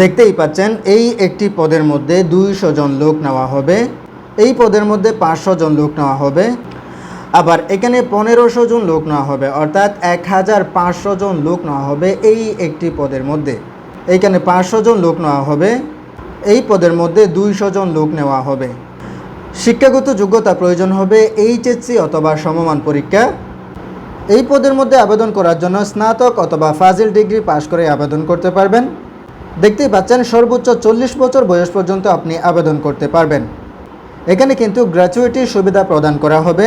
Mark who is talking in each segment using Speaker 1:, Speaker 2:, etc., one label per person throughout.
Speaker 1: দেখতেই পাচ্ছেন, এই একটি পদের মধ্যে দুইশো জন লোক নেওয়া হবে। এই পদের মধ্যে পাঁচশো জন লোক নেওয়া হবে। আবার এখানে পনেরোশো জন লোক নেওয়া হবে, অর্থাৎ এক হাজার পাঁচশো জন লোক নেওয়া হবে এই একটি পদের মধ্যে। এইখানে পাঁচশো জন লোক নেওয়া হবে, এই পদের মধ্যে দুইশো জন লোক নেওয়া হবে। শিক্ষাগত যোগ্যতা প্রয়োজন হবে এইচএসসি অথবা সমমান পরীক্ষা। এই পদের মধ্যে আবেদন করার জন্য স্নাতক অথবা ফাজিল ডিগ্রি পাশ করে আবেদন করতে পারবেন। দেখতেই পাচ্ছেন, সর্বোচ্চ চল্লিশ বছর বয়স পর্যন্ত আপনি আবেদন করতে পারবেন। এখানে কিন্তু গ্র্যাচুইটির সুবিধা প্রদান করা হবে।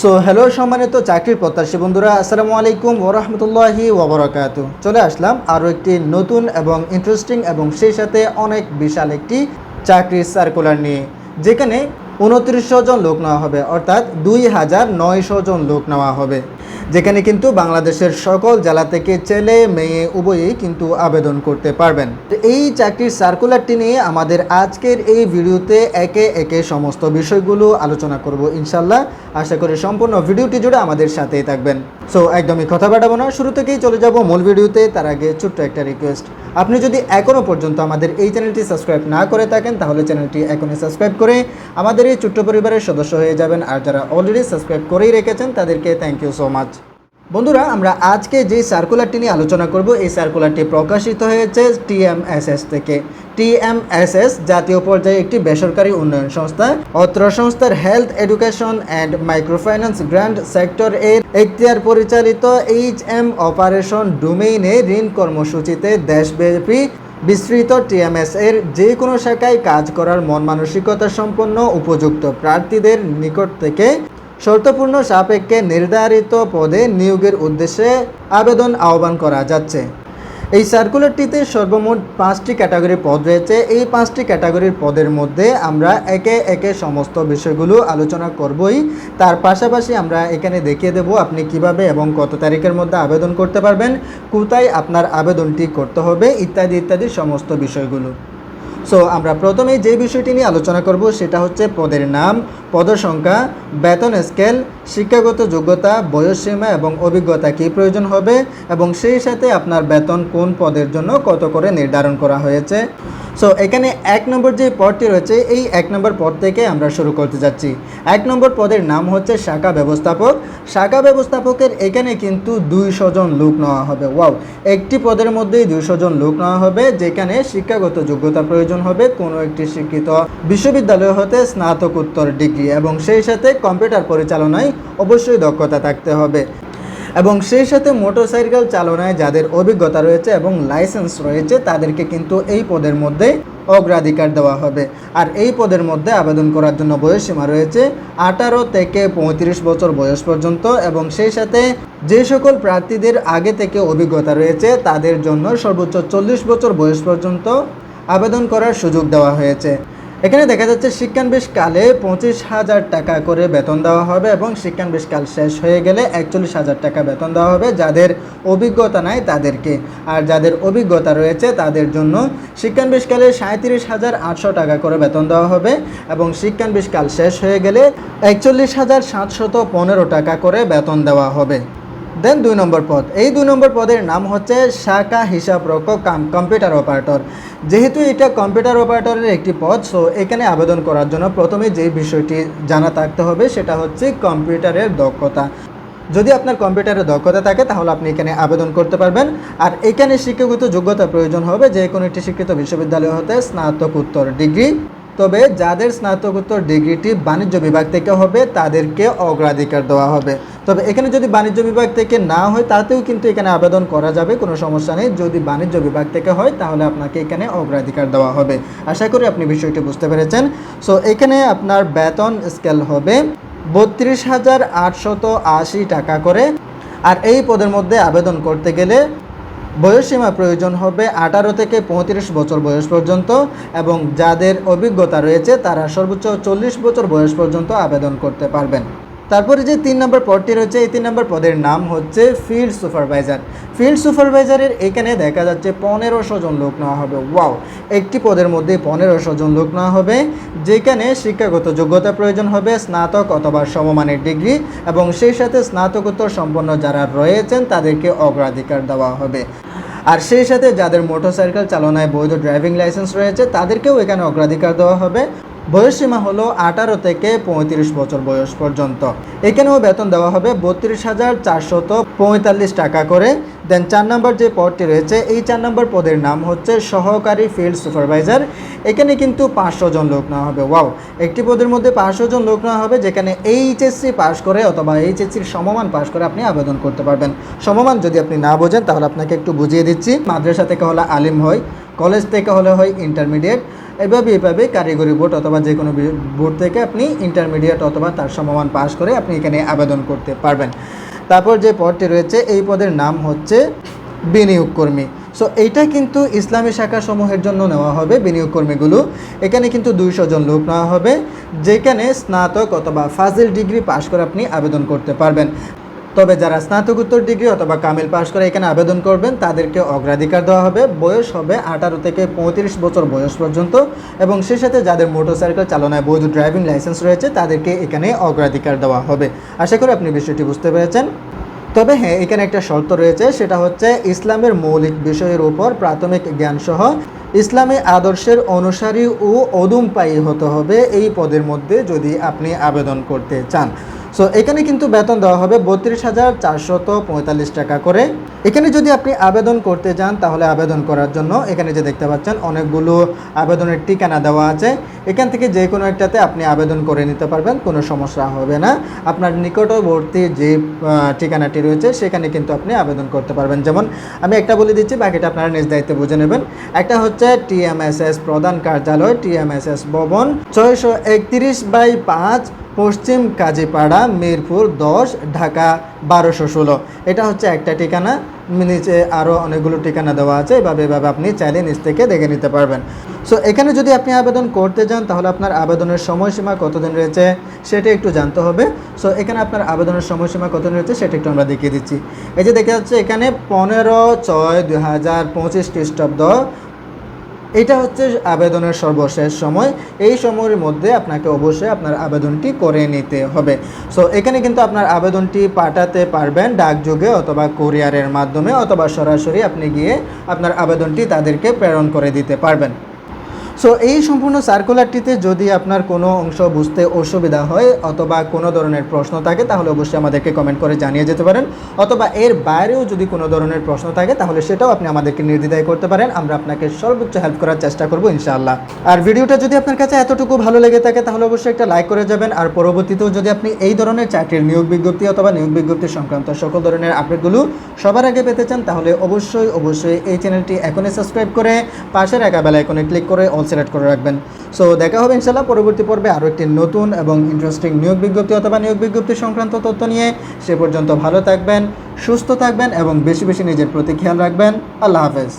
Speaker 1: সো, হ্যালো সম্মানিত চাকরির প্রত্যাশী বন্ধুরা, আসসালামু আলাইকুম ওরহমতুল্লাহি ওবরাকাত। চলে আসলাম আরও একটি নতুন এবং ইন্টারেস্টিং এবং সেই সাথে অনেক বিশাল একটি চাকরির সার্কুলার নিয়ে, যেখানে উনত্রিশশো জন লোক নেওয়া হবে, অর্থাৎ দুই হাজার নয়শো জন লোক নেওয়া হবে। যেখানে কিন্তু বাংলাদেশের সকল জেলা থেকে ছেলে, মেয়ে উভয়ই কিন্তু আবেদন করতে পারবেন। তো এই চাকরির সার্কুলারটি নিয়ে আমাদের আজকের এই ভিডিওতে একে একে সমস্ত বিষয়গুলো আলোচনা করব ইনশাল্লাহ আশা করি সম্পূর্ণ ভিডিওটি জুড়ে আমাদের সাথেই থাকবেন। সো একদমই কথা বাড়াবো না। শুরু থেকেই চলে যাব মূল ভিডিওতে। তার আগে ছোট্ট একটা রিকোয়েস্ট আপনি যদি এখনও পর্যন্ত আমাদের এই চ্যানেলটি সাবস্ক্রাইব না করে থাকেন, তাহলে চ্যানেলটি এখনই সাবস্ক্রাইব করে আমাদের এই ছোট্ট পরিবারের সদস্য হয়ে যাবেন। আর যারা অলরেডি সাবস্ক্রাইব করেই রেখেছেন, তাদেরকে থ্যাংক ইউ সো মাচ বন্ধুরা, আমরা আজকে যে সার্কুলারটি নিয়ে আলোচনা করব, এই সার্কুলারটি প্রকাশিত হয়েছে টিএমএসএস থেকে। টিএমএসএস জাতীয় পর্যায়ে একটি বেসরকারি উন্নয়ন সংস্থা, অত্র সংস্থার health education and microfinance grand sector এর এখতিয়ার পরিচালিত এইচ এম অপারেশন ডোমেইনে ঋণ কর্মসূচিতে দেশব্যাপী বিস্তৃত টিএমএস এর যে কোনো শাখায় কাজ করার মন মানসিকতা সম্পন্ন উপযুক্ত প্রার্থীদের নিকট থেকে শর্তপূর্ণ সাপেক্ষে নির্ধারিত পদে নিয়োগের উদ্দেশ্যে আবেদন আহ্বান করা যাচ্ছে। এই সার্কুলারটিতে সর্বমোট পাঁচটি ক্যাটাগরি পদ রয়েছে। এই পাঁচটি ক্যাটাগরির পদের মধ্যে আমরা একে একে সমস্ত বিষয়গুলো আলোচনা করবই। তার পাশাপাশি আমরা এখানে দেখিয়ে দেব আপনি কীভাবে এবং কত তারিখের মধ্যে আবেদন করতে পারবেন, কোথায় আপনার আবেদনটি করতে হবে, ইত্যাদি ইত্যাদি সমস্ত বিষয়গুলো। সো আমরা প্রথমেই যে বিষয়টি নিয়ে আলোচনা করব, সেটা হচ্ছে পদের নাম পদসংখ্যা বেতন স্কেল, শিক্ষাগত যোগ্যতা বয়সসীমা এবং অভিজ্ঞতা কী প্রয়োজন হবে এবং সেই সাথে আপনার বেতন কোন পদের জন্য কত করে নির্ধারণ করা হয়েছে। সো এখানে এক নম্বর যে পদটি রয়েছে, এই এক নম্বর পদ থেকে আমরা শুরু করতে যাচ্ছি। এক নম্বর পদের নাম হচ্ছে শাখা ব্যবস্থাপক। শাখা ব্যবস্থাপকের এখানে কিন্তু দুইশো জন লোক নেওয়া হবে। ওয়াও! একটি পদের মধ্যেই দুইশো জন লোক নেওয়া হবে, যেখানে শিক্ষাগত যোগ্যতা প্রয়োজন হবে। কোনো একটি শিক্ষিত বিশ্ববিদ্যালয় হতে স্নাতকোত্তর ডিগ্রি এবং সেই সাথে কম্পিউটার পরিচালনায় অবশ্যই দক্ষতা থাকতে হবে। এবং সেই সাথে মোটরসাইকেল চালনায় যাদের অভিজ্ঞতা রয়েছে এবং লাইসেন্স রয়েছে, তাদেরকে কিন্তু এই পদের মধ্যে অগ্রাধিকার দেওয়া হবে। আর এই পদের মধ্যে আবেদন করার জন্য বয়সসীমা রয়েছে আঠারো থেকে পঁয়ত্রিশ বছর বয়স পর্যন্ত এবং সেই সাথে যে সকল প্রার্থীদের আগে থেকে অভিজ্ঞতা রয়েছে, তাদের জন্য সর্বোচ্চ চল্লিশ বছর বয়স পর্যন্ত আবেদন করার সুযোগ দেওয়া হয়েছে। এখানে দেখা যাচ্ছে শিক্ষানবেশ কালে পঁচিশ হাজার টাকা করে বেতন দেওয়া হবে এবং শিক্ষানবেশ কাল শেষ হয়ে গেলে একচল্লিশ হাজার টাকা বেতন দেওয়া হবে যাদের অভিজ্ঞতা নাই তাদেরকে। আর যাদের অভিজ্ঞতা রয়েছে তাদের জন্য শিক্ষানবেশ কালে সাঁত্রিশ হাজার আটশো টাকা করে বেতন দেওয়া হবে এবং শিক্ষানবেশ কাল শেষ হয়ে গেলে একচল্লিশ হাজার সাতশত পনেরো টাকা করে বেতন দেওয়া হবে। দেন দুই নম্বর পদ। এই দুই নম্বর পদের নাম হচ্ছে শাখা হিসাব রক্ষক কাম কম্পিউটার অপারেটর যেহেতু এটা কম্পিউটার অপারেটরের একটি পদ সো এখানে আবেদন করার জন্য প্রথমে যে বিষয়টি জানা থাকতে হবে, সেটা হচ্ছে কম্পিউটারের দক্ষতা। যদি আপনার কম্পিউটারে দক্ষতা থাকে, তাহলে আপনি এখানে আবেদন করতে পারবেন। আর এখানে শিক্ষাগত যোগ্যতা প্রয়োজন হবে, যে কোনো একটি শিক্ষিত বিশ্ববিদ্যালয় হতে স্নাতকোত্তর ডিগ্রি। তবে যাদের স্নাতকোত্তর ডিগ্রিটি বাণিজ্য বিভাগ থেকে হবে, তাদেরকে অগ্রাধিকার দেওয়া হবে। তবে এখানে যদি বাণিজ্য বিভাগ থেকে না হয়, তাতেও কিন্তু এখানে আবেদন করা যাবে, কোনো সমস্যা নেই। যদি বাণিজ্য বিভাগ থেকে হয়, তাহলে আপনাকে এখানে অগ্রাধিকার দেওয়া হবে। আশা করি আপনি বিষয়টি বুঝতে পেরেছেন। সো এখানে আপনার বেতন স্কেল হবে বত্রিশ হাজার আটশত আশি টাকা করে। আর এই পদের মধ্যে আবেদন করতে গেলে বয়সসীমা প্রয়োজন হবে আঠারো থেকে পঁয়ত্রিশ বছর বয়স পর্যন্ত এবং যাদের অভিজ্ঞতা রয়েছে, তারা সর্বোচ্চ চল্লিশ বছর বয়স পর্যন্ত আবেদন করতে পারবেন। তারপরে যে তিন নম্বর পদটি রয়েছে, এই তিন নম্বর পদের নাম হচ্ছে ফিল্ড সুপারভাইজার ফিল্ড সুপারভাইজারের এখানে দেখা যাচ্ছে পনেরোশো জন লোক নেওয়া হবে। ওয়াও একটি পদের মধ্যে পনেরোশো জন লোক নেওয়া হবে, যেখানে শিক্ষাগত যোগ্যতা প্রয়োজন হবে, স্নাতক অথবা সমমানের ডিগ্রি, এবং সেই সাথে স্নাতকোত্তর সম্পন্ন যারা রয়েছেন, তাদেরকে অগ্রাধিকার দেওয়া হবে। আর সেই সাথে যাদের মোটরসাইকেল চালনায় বৈধ ড্রাইভিং লাইসেন্স রয়েছে, তাদেরকেও এখানে অগ্রাধিকার দেওয়া হবে। বয়সসীমা হলো আঠারো থেকে পঁয়ত্রিশ বছর বয়স পর্যন্ত। এখানেও বেতন দেওয়া হবে বত্রিশ হাজার চারশত পঁয়তাল্লিশ টাকা করে। দেন চার নম্বর যে পদটি রয়েছে, এই চার নম্বর পদের নাম হচ্ছে সহকারী ফিল্ড সুপারভাইজার এখানে কিন্তু পাঁচশো জন লোক নেওয়া হবে। ওয়াও একটি পদের মধ্যে পাঁচশো জন লোক নেওয়া হবে, যেখানে এইচএসসি পাস করে অথবা এইচএসসির সমমান পাস করে আপনি আবেদন করতে পারবেন। সমমান যদি আপনি না বোঝেন, তাহলে আপনাকে একটু বুঝিয়ে দিচ্ছি। মাদ্রাসা থেকে হলে আলিম হয়, কলেজ থেকে হলে হয় ইন্টারমিডিয়েট এভাবে এভাবে কারিগরি বোর্ড অথবা যে কোনো বোর্ড থেকে আপনি ইন্টারমিডিয়েট অথবা তার সমমান পাস করে আপনি এখানে আবেদন করতে পারবেন। তারপর যে পদটি রয়েছে, এই পদের নাম হচ্ছে বিনিয়োগ কর্মী সো এইটা কিন্তু ইসলামী শাখা সমূহের জন্য নেওয়া হবে বিনিয়োগ কর্মীগুলো এখানে কিন্তু দুইশো জন লোক নেওয়া হবে, যেখানে স্নাতক অথবা ফাজিল ডিগ্রি পাশ করে আপনি আবেদন করতে পারবেন। তবে যারা স্নাতকোত্তর ডিগ্রি অথবা কামিল পাশ করে এখানে আবেদন করবেন, তাদেরকে অগ্রাধিকার দেওয়া হবে। বয়স হবে আঠারো থেকে পঁয়ত্রিশ বছর বয়স পর্যন্ত এবং সেই সাথে যাদের মোটরসাইকেল চালনায় বৈধ ড্রাইভিং লাইসেন্স রয়েছে, তাদেরকে এখানে অগ্রাধিকার দেওয়া হবে। আশা করি আপনি বিষয়টি বুঝতে পেরেছেন। তবে হ্যাঁ এখানে একটা শর্ত রয়েছে, সেটা হচ্ছে ইসলামের মৌলিক বিষয়ের উপর প্রাথমিক জ্ঞানসহ ইসলামী আদর্শের অনুসারী ও অদুমপায়ী হতে হবে। এই পদের মধ্যে যদি আপনি আবেদন করতে চান। সো এখানে কিন্তু বেতন দেওয়া হবে বত্রিশ হাজার চারশত পঁয়তাল্লিশ টাকা করে। এখানে যদি আপনি আবেদন করতে যান, তাহলে আবেদন করার জন্য এখানে যে দেখতে পাচ্ছেন, অনেকগুলো আবেদনের ঠিকানা দেওয়া আছে। এখান থেকে যে কোনো একটাতে আপনি আবেদন করে নিতে পারবেন, কোনো সমস্যা হবে না। আপনার নিকটবর্তী যে ঠিকানাটি রয়েছে, সেখানে কিন্তু আপনি আবেদন করতে পারবেন। যেমন আমি একটা বলে দিচ্ছি, বাকিটা আপনারা নিজ দায়িত্বে বুঝে নেবেন। একটা হচ্ছে টিএমএসএস প্রধান কার্যালয়, টিএমএসএস ভবন, ছয়শো একত্রিশ বাই পাঁচ পশ্চিম কাজীপাড়া, মিরপুর দশ, ঢাকা বারোশো ষোলো। এটা হচ্ছে একটা ঠিকানা। নিচে আরও অনেকগুলো ঠিকানা দেওয়া আছে। এভাবে এভাবে আপনি চাইলে নিচ থেকে দেখে নিতে পারবেন। সো এখানে যদি আপনি আবেদন করতে যান তাহলে আপনার আবেদনের সময়সীমা কতদিন রয়েছে সেটা একটু জানতে হবে। সো এখানে আপনার আবেদনের সময়সীমা কতদিন রয়েছে সেটা একটু আমরা দেখিয়ে দিচ্ছি। এই যে দেখা যাচ্ছে এখানে পনেরো ছয় দুই হাজার পঁচিশ খ্রিস্টাব্দ এটা হচ্ছে আবেদনের সর্বশেষ সময়। এই সময়ের মধ্যে আপনাকে অবশ্যই আপনার আবেদনটি করে নিতে হবে। সো এখানে কিন্তু আপনার আবেদনটি পাঠাতে পারবেন ডাকযোগে অথবা কোরিয়ারের মাধ্যমে অথবা সরাসরি আপনি গিয়ে আপনার আবেদনটি তাদেরকে প্রেরণ করে দিতে পারবেন। সো এই সম্পূর্ণ সার্কুলারটিতে যদি আপনার কোনো অংশ বুঝতে অসুবিধা হয় অথবা কোনো ধরনের প্রশ্ন থাকে, তাহলে অবশ্যই আমাদেরকে কমেন্ট করে জানিয়ে যেতে পারেন। অথবা এর বাইরেও যদি কোনো ধরনের প্রশ্ন থাকে, তাহলে সেটাও আপনি আমাদেরকে নির্দ্বিধায় করতে পারেন। আমরা আপনাকে সর্বোচ্চ হেল্প করার চেষ্টা করব, ইনশাআল্লাহ। আর ভিডিওটা যদি আপনার কাছে এতটুকু ভালো লেগে থাকে, তাহলে অবশ্যই একটা লাইক করে যাবেন। আর পরবর্তীতেও যদি আপনি এই ধরনের চাকরির নিয়োগ বিজ্ঞপ্তি অথবা নিয়োগ বিজ্ঞপ্তি সংক্রান্ত সকল ধরনের আপডেটগুলো সবার আগে পেতে চান, তাহলে অবশ্যই অবশ্যই এই চ্যানেলটি এখনই সাবস্ক্রাইব করে পাশের একা বেলা আইকনে ক্লিক করে অল সিলেক্ট করে রাখবেন। সো দেখা হবে ইনশাল্লাহ পরবর্তী পর্বে আরও একটি নতুন এবং ইন্টারেস্টিং নিয়োগ বিজ্ঞপ্তি অথবা নিয়োগ বিজ্ঞপ্তি সংক্রান্ত তথ্য নিয়ে। সে পর্যন্ত ভালো থাকবেন, সুস্থ থাকবেন এবং বেশি বেশি নিজের প্রতি খেয়াল রাখবেন। আল্লাহ হাফেজ।